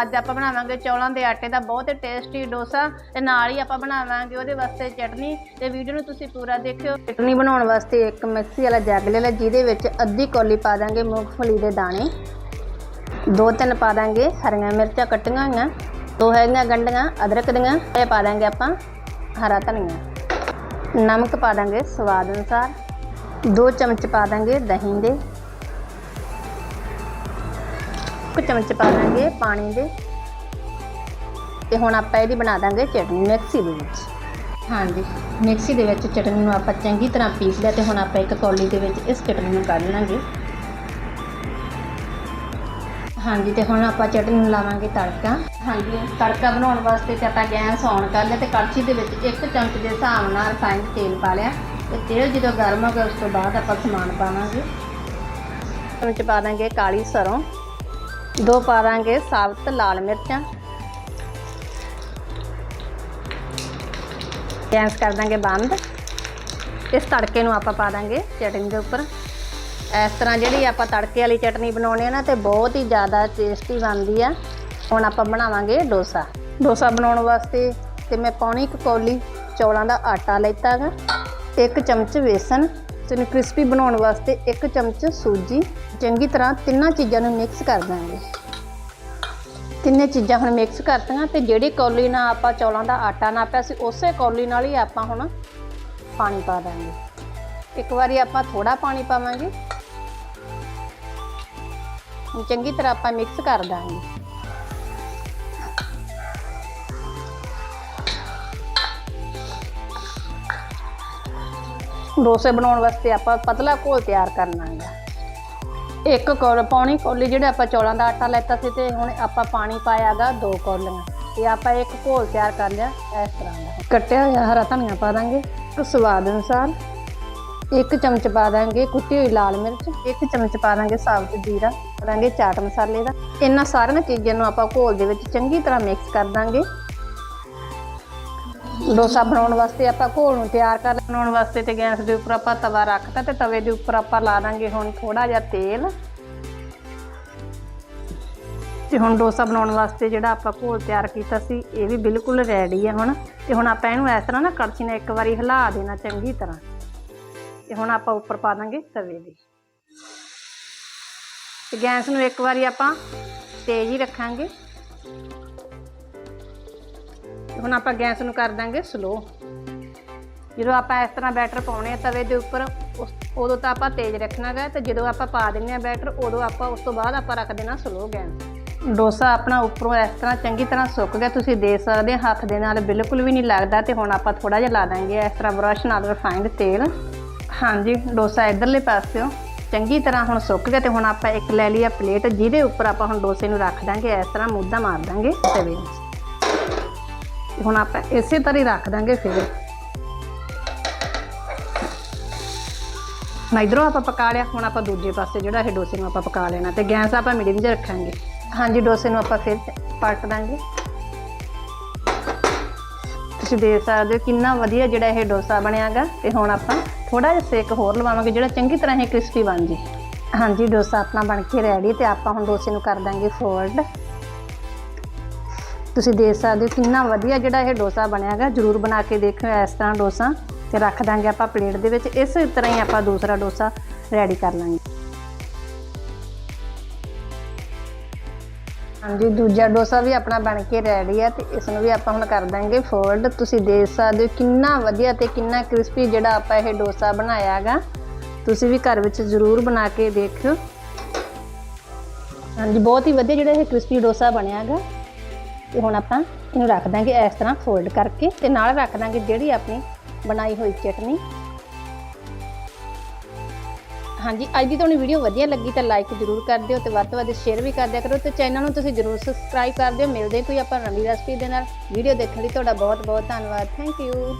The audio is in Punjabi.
ਅੱਜ ਆਪਾਂ ਬਣਾਵਾਂਗੇ ਚੌਲਾਂ ਦੇ ਆਟੇ ਦਾ ਬਹੁਤ ਟੇਸਟੀ ਡੋਸਾ ਤੇ ਨਾਲ ਹੀ ਆਪਾਂ ਬਣਾਵਾਂਗੇ ਉਹਦੇ ਵਾਸਤੇ ਚਟਨੀ ਤੇ ਵੀਡੀਓ ਨੂੰ ਤੁਸੀਂ ਪੂਰਾ ਦੇਖਿਓ। ਚਟਨੀ ਬਣਾਉਣ ਵਾਸਤੇ ਇੱਕ ਮਿਕਸੀ ਵਾਲਾ ਜੱਗ ਲੈ ਲਿਆ ਜਿਹਦੇ ਵਿੱਚ ਅੱਧੀ ਕੌਲੀ ਪਾ ਦਾਂਗੇ ਮੂੰਗਫਲੀ ਦੇ ਦਾਣੇ। ਦੋ ਤਿੰਨ ਪਾ ਦਾਂਗੇ ਹਰੀਆਂ ਮਿਰਚਾਂ ਕੱਟੀਆਂ ਹੋਈਆਂ, ਦੋ ਹੈਗੀਆਂ ਗੰਢੀਆਂ, ਅਦਰਕ ਦੀਆਂ, ਇਹ ਪਾ ਦਾਂਗੇ ਆਪਾਂ ਹਰਾ ਧਨੀਆ। ਨਮਕ ਪਾ ਦਾਂਗੇ ਸਵਾਦ ਅਨੁਸਾਰ। ਦੋ ਚਮਚ ਪਾ ਦਾਂਗੇ ਦਹੀਂ ਦੇ। ਇੱਕ ਚਮਚ ਪਾ ਦਾਂਗੇ ਪਾਣੀ ਦੇ। ਤੇ ਹੁਣ ਆਪਾਂ ਇਹਦੀ ਬਣਾ ਦਾਂਗੇ ਚਟਨੀ ਮਿਕਸੀ ਦੇ ਵਿੱਚ। ਹਾਂਜੀ ਮਿਕਸੀ ਦੇ ਵਿੱਚ ਚਟਨੀ ਨੂੰ ਆਪਾਂ ਚੰਗੀ ਤਰ੍ਹਾਂ ਪੀਸ ਲਿਆ ਤੇ ਹੁਣ ਆਪਾਂ ਇੱਕ ਕੌਲੀ ਦੇ ਵਿੱਚ ਇਸ ਚਟਨੀ ਨੂੰ ਕੱਢ ਲਾਂਗੇ। ਹਾਂਜੀ ਤੇ ਹੁਣ ਆਪਾਂ ਚਟਨੀ ਨੂੰ ਲਾਵਾਂਗੇ ਤੜਕਾ। ਹਾਂਜੀ ਤੜਕਾ ਬਣਾਉਣ ਵਾਸਤੇ ਤੇ ਆਪਾਂ ਗੈਸ ਔਨ ਕਰ ਲਿਆ ਤੇ ਕੜਛੀ ਦੇ ਵਿੱਚ ਇੱਕ ਚਮਚ ਦੇ ਹਿਸਾਬ ਨਾਲ ਰਿਫਾਈਨਡ ਤੇਲ ਪਾ ਲਿਆ। ਤੇ ਤੇਲ ਜਦੋਂ ਗਰਮ ਹੋ ਗਿਆ ਉਸ ਤੋਂ ਬਾਅਦ ਆਪਾਂ ਸਮਾਨ ਪਾਵਾਂਗੇ। ਚਮਚ ਪਾ ਦਾਂਗੇ ਕਾਲੀ ਸਰੋਂ। ਦੋ ਪਾ ਦਾਂਗੇ ਸਾਬਤ, ਲਾਲ ਮਿਰਚਾਂ। ਗੈਸ ਕਰ ਦਾਂਗੇ ਬੰਦ। ਇਸ ਤੜਕੇ ਨੂੰ ਆਪਾਂ ਪਾ ਦਾਂਗੇ ਚਟਨੀ ਦੇ ਉੱਪਰ। ਇਸ ਤਰ੍ਹਾਂ ਜਿਹੜੀ ਆਪਾਂ ਤੜਕੇ ਵਾਲੀ ਚਟਨੀ ਬਣਾਉਣੀ ਆ ਨਾ, ਤੇ ਬਹੁਤ ਹੀ ਜ਼ਿਆਦਾ ਟੇਸਟੀ ਬਣਦੀ ਆ। ਹੁਣ ਆਪਾਂ ਬਣਾਵਾਂਗੇ ਡੋਸਾ। ਡੋਸਾ ਬਣਾਉਣ ਵਾਸਤੇ ਤੇ ਮੈਂ ਪੌਣੀ ਕੁ ਕੌਲੀ ਚੌਲਾਂ ਦਾ ਆਟਾ ਲੈਤਾ ਹੈਗਾ ਇੱਕ ਚਮਚ ਵੇਸਣ ਤੇ ਕ੍ਰਿਸਪੀ ਬਣਾਉਣ ਵਾਸਤੇ ਇੱਕ ਚਮਚ ਸੂਜੀ। ਚੰਗੀ ਤਰ੍ਹਾਂ ਤਿੰਨਾਂ ਚੀਜ਼ਾਂ ਨੂੰ ਮਿਕਸ ਕਰ ਦਾਂਗੇ ਤਿੰਨੇ ਚੀਜ਼ਾਂ ਹੁਣ ਮਿਕਸ ਕਰਤੀਆਂ ਤੇ ਜਿਹੜੀ ਕੌਲੀ ਨਾਲ ਆਪਾਂ ਚੌਲਾਂ ਦਾ ਆਟਾ ਨਾਪਿਆ ਸੀ, ਉਸੇ ਕੌਲੀ ਨਾਲ ਹੀ ਆਪਾਂ ਹੁਣ ਪਾਣੀ ਪਾ ਦਾਂਗੇ। ਇੱਕ ਵਾਰੀ ਆਪਾਂ ਥੋੜਾ ਪਾਣੀ ਪਾਵਾਂਗੇ। ਚੰਗੀ ਤਰ੍ਹਾਂ ਆਪਾਂ ਮਿਕਸ ਕਰ ਦਾਂਗੇ। ਡੋਸੇ ਬਣਾਉਣ ਵਾਸਤੇ ਆਪਾਂ ਪਤਲਾ ਘੋਲ ਤਿਆਰ ਕਰਨਾ ਹੈ ਇੱਕ ਕੌਲ ਪਾਉਣੀ ਕੌਲੀ ਜਿਹੜਾ ਆਪਾਂ ਚੌਲਾਂ ਦਾ ਆਟਾ ਲੈਤਾ ਸੀ ਤੇ ਹੁਣ ਆਪਾਂ ਪਾਣੀ ਪਾਇਆਗਾ ਦੋ ਕੌਲੀਆਂ। ਤੇ ਆਪਾਂ ਇੱਕ ਘੋਲ ਤਿਆਰ ਕਰ ਲਿਆ, ਇਸ ਤਰ੍ਹਾਂ ਦਾ। ਕੱਟਿਆ ਹੋਇਆ ਹਰਾ ਧਨੀਆ ਪਾ ਦਾਂਗੇ, ਇੱਕ ਸਵਾਦ ਅਨੁਸਾਰ। ਇੱਕ ਚਮਚ ਪਾ ਦਾਂਗੇ ਕੁੱਟੀ ਹੋਈ ਲਾਲ ਮਿਰਚ, ਇੱਕ ਚਮਚ ਪਾ ਦਾਂਗੇ ਸਾਬਤ ਜੀਰਾ, ਪਾ ਦਾਂਗੇ ਚਾਟ ਮਸਾਲੇ ਦਾ। ਇਹਨਾਂ ਸਾਰੀਆਂ ਚੀਜ਼ਾਂ ਨੂੰ ਆਪਾਂ ਘੋਲ ਦੇ ਵਿੱਚ ਚੰਗੀ ਤਰ੍ਹਾਂ ਮਿਕਸ ਕਰ ਦਾਂਗੇ। ਡੋਸਾ ਬਣਾਉਣ ਵਾਸਤੇ ਆਪਾਂ ਘੋਲ ਨੂੰ ਤਿਆਰ ਕਰ ਬਣਾਉਣ ਵਾਸਤੇ ਤੇ ਗੈਸ ਦੇ ਉੱਪਰ ਆਪਾਂ ਤਵਾ ਰੱਖਤਾ ਤੇ ਤਵੇ ਦੇ ਉੱਪਰ ਆਪਾਂ ਲਾ ਦਾਂਗੇ ਹੁਣ ਥੋੜਾ ਜਿਹਾ ਤੇਲ। ਤੇ ਹੁਣ ਡੋਸਾ ਬਣਾਉਣ ਵਾਸਤੇ ਜਿਹੜਾ ਆਪਾਂ ਘੋਲ ਤਿਆਰ ਕੀਤਾ ਸੀ, ਇਹ ਵੀ ਬਿਲਕੁਲ ਰੈਡੀ ਹੈ ਹੁਣ। ਤੇ ਹੁਣ ਆਪਾਂ ਇਹਨੂੰ ਇਸ ਤਰ੍ਹਾਂ ਨਾ ਕੜਛੀ ਨਾਲ ਇੱਕ ਵਾਰੀ ਹਿਲਾ ਦੇਣਾ ਚੰਗੀ ਤਰ੍ਹਾਂ। ਤੇ ਹੁਣ ਆਪਾਂ ਉੱਪਰ ਪਾ ਦਾਂਗੇ ਤਵੇ ਦੇ। ਤੇ ਗੈਸ ਨੂੰ ਇੱਕ ਵਾਰੀ ਆਪਾਂ ਤੇਜ਼ ਹੀ ਰੱਖਾਂਗੇ। ਤੇ ਹੁਣ ਆਪਾਂ ਗੈਸ ਨੂੰ ਕਰ ਦਾਂਗੇ ਸਲੋ ਜਦੋਂ ਆਪਾਂ ਇਸ ਤਰ੍ਹਾਂ ਬੈਟਰ ਪਾਉਣੇ ਆ ਤਵੇ ਦੇ ਉੱਪਰ, ਉਸ- ਉਦੋਂ ਤਾਂ ਆਪਾਂ ਤੇਜ਼ ਰੱਖਣਾ ਗਾ ਤੇ ਜਦੋਂ ਆਪਾਂ ਪਾ ਦਿੰਨੇ ਆ ਬੈਟਰ, ਉਦੋਂ ਆਪਾਂ ਉਸ ਤੋਂ ਬਾਅਦ ਆਪਾਂ ਰੱਖ ਦੇਣਾ ਸਲੋ ਗੈਸ। ਡੋਸਾ ਆਪਣਾ ਉੱਪਰੋਂ ਇਸ ਤਰ੍ਹਾਂ ਚੰਗੀ ਤਰ੍ਹਾਂ ਸੁੱਕ ਗਿਆ, ਤੁਸੀਂ ਦੇਖ ਸਕਦੇ ਹੋ ਹੱਥ ਦੇ ਨਾਲ ਬਿਲਕੁਲ ਵੀ ਨਹੀਂ ਲੱਗਦਾ ਤੇ ਹੁਣ ਆਪਾਂ ਥੋੜਾ ਜਿਹਾ ਲਾ ਦਾਂਗੇ ਇਸ ਤਰ੍ਹਾਂ ਬਰਸ਼ ਨਾਲ ਰਿਫਾਈਨਡ ਤੇਲ। ਹਾਂਜੀ, ਡੋਸਾ ਇਧਰਲੇ ਪਾਸਿਓ ਚੰਗੀ ਤਰ੍ਹਾਂ ਹੁਣ ਸੁੱਕ ਗਿਆ ਤੇ ਹੁਣ ਆਪਾਂ ਇੱਕ ਲੈ ਲਈ ਆ ਪਲੇਟ ਜਿਹਦੇ ਉੱਪਰ ਆਪਾਂ ਹੁਣ ਡੋਸੇ ਨੂੰ ਰੱਖ ਦਾਂਗੇ, ਇਸ ਤਰ੍ਹਾਂ ਮੁੱਦਾ ਮਾਰ ਦਾਂਗੇ ਤਵੇ ਨੂੰ ਹੁਣ ਆਪਾਂ ਇਸੇ ਤਰ੍ਹਾਂ ਹੀ ਰੱਖ ਦਾਂਗੇ ਫਿਰ। ਨਾ ਇਧਰੋਂ ਆਪਾਂ ਪਕਾ ਲਿਆ, ਹੁਣ ਆਪਾਂ ਦੂਜੇ ਪਾਸੇ ਜਿਹੜਾ ਇਹ ਡੋਸੇ ਨੂੰ ਆਪਾਂ ਪਕਾ ਲੈਣਾ ਤੇ ਗੈਸ ਆਪਾਂ ਮੀਡੀਅਮ 'ਚ ਰੱਖਾਂਗੇ। ਹਾਂਜੀ, ਡੋਸੇ ਨੂੰ ਆਪਾਂ ਫਿਰ ਪਲਟ ਦਾਂਗੇ। ਤੁਸੀਂ ਦੇਖ ਸਕਦੇ ਹੋ ਕਿੰਨਾ ਵਧੀਆ ਜਿਹੜਾ ਇਹ ਡੋਸਾ ਬਣਿਆਗਾ ਤੇ ਹੁਣ ਆਪਾਂ ਥੋੜਾ ਜਿਹਾ ਸੇਕ ਹੋਰ ਲਵਾਵਾਂਗੇ ਜਿਹੜਾ ਚੰਗੀ ਤਰ੍ਹਾਂ ਇਹ ਕ੍ਰਿਸਪੀ ਬਣ ਜੇ। ਹਾਂਜੀ, ਡੋਸਾ ਆਪਣਾ ਬਣ ਕੇ ਰੈਡੀ ਤੇ ਆਪਾਂ ਹੁਣ ਡੋਸੇ ਨੂੰ ਕਰ ਦਾਂਗੇ ਫੋਲਡ ਤੁਸੀਂ ਦੇਖ ਸਕਦੇ ਹੋ ਕਿੰਨਾ ਵਧੀਆ ਜਿਹੜਾ ਇਹ ਡੋਸਾ ਬਣਿਆ ਹੈਗਾ। ਜਰੂਰ ਬਣਾ ਕੇ ਦੇਖਿਓ ਇਸ ਤਰ੍ਹਾਂ ਡੋਸਾ ਤੇ ਰੱਖ ਦਾਂਗੇ ਆਪਾਂ ਪਲੇਟ ਦੇ ਵਿੱਚ। ਇਸ ਤਰ੍ਹਾਂ ਹੀ ਆਪਾਂ ਦੂਸਰਾ ਡੋਸਾ ਰੈਡੀ ਕਰ ਲਾਂਗੇ। ਹਾਂਜੀ, ਦੂਜਾ ਡੋਸਾ ਵੀ ਆਪਣਾ ਬਣ ਕੇ ਰੈਡੀ ਹੈ ਤੇ ਇਸ ਨੂੰ ਵੀ ਆਪਾਂ ਹੁਣ ਕਰ ਦਾਂਗੇ ਫੋਲਡ ਤੁਸੀਂ ਦੇਖ ਸਕਦੇ ਹੋ ਕਿੰਨਾ ਵਧੀਆ ਤੇ ਕਿੰਨਾ ਕ੍ਰਿਸਪੀ ਜਿਹੜਾ ਆਪਾਂ ਇਹ ਡੋਸਾ ਬਣਾਇਆ ਹੈਗਾ। ਤੁਸੀਂ ਵੀ ਘਰ ਵਿੱਚ ਜ਼ਰੂਰ ਬਣਾ ਕੇ ਦੇਖਿਓ। ਹਾਂਜੀ, ਬਹੁਤ ਹੀ ਵਧੀਆ ਜਿਹੜਾ ਇਹ ਕ੍ਰਿਸਪੀ ਡੋਸਾ ਬਣਿਆ ਹੈਗਾ। ਤੇ ਹੁਣ ਆਪਾਂ ਇਹਨੂੰ ਰੱਖ ਦਾਂਗੇ ਇਸ ਤਰ੍ਹਾਂ ਫੋਲਡ ਕਰਕੇ ਤੇ ਨਾਲ ਰੱਖ ਦਾਂਗੇ ਜਿਹੜੀ ਆਪਣੀ ਬਣਾਈ ਹੋਈ ਚਟਨੀ। ਹਾਂਜੀ, ਅੱਜ ਦੀ ਤੁਹਾਨੂੰ ਵੀਡੀਓ ਵਧੀਆ ਲੱਗੀ ਤਾਂ ਲਾਈਕ ਜ਼ਰੂਰ ਕਰ ਦਿਓ ਤੇ ਵੱਧ ਤੋਂ ਵੱਧ ਸ਼ੇਅਰ ਵੀ ਕਰ ਦਿਆ ਕਰੋ ਤੇ ਚੈਨਲ ਨੂੰ ਤੁਸੀਂ ਜ਼ਰੂਰ ਸਬਸਕ੍ਰਾਈਬ ਕਰ ਦਿਓ। ਮਿਲਦੇ ਕੋਈ ਆਪਾਂ ਨਵੀਂ ਰੈਸਪੀ ਦੇ ਨਾਲ। ਵੀਡੀਓ ਦੇਖਣ ਲਈ ਤੁਹਾਡਾ ਬਹੁਤ ਬਹੁਤ ਧੰਨਵਾਦ। Thank you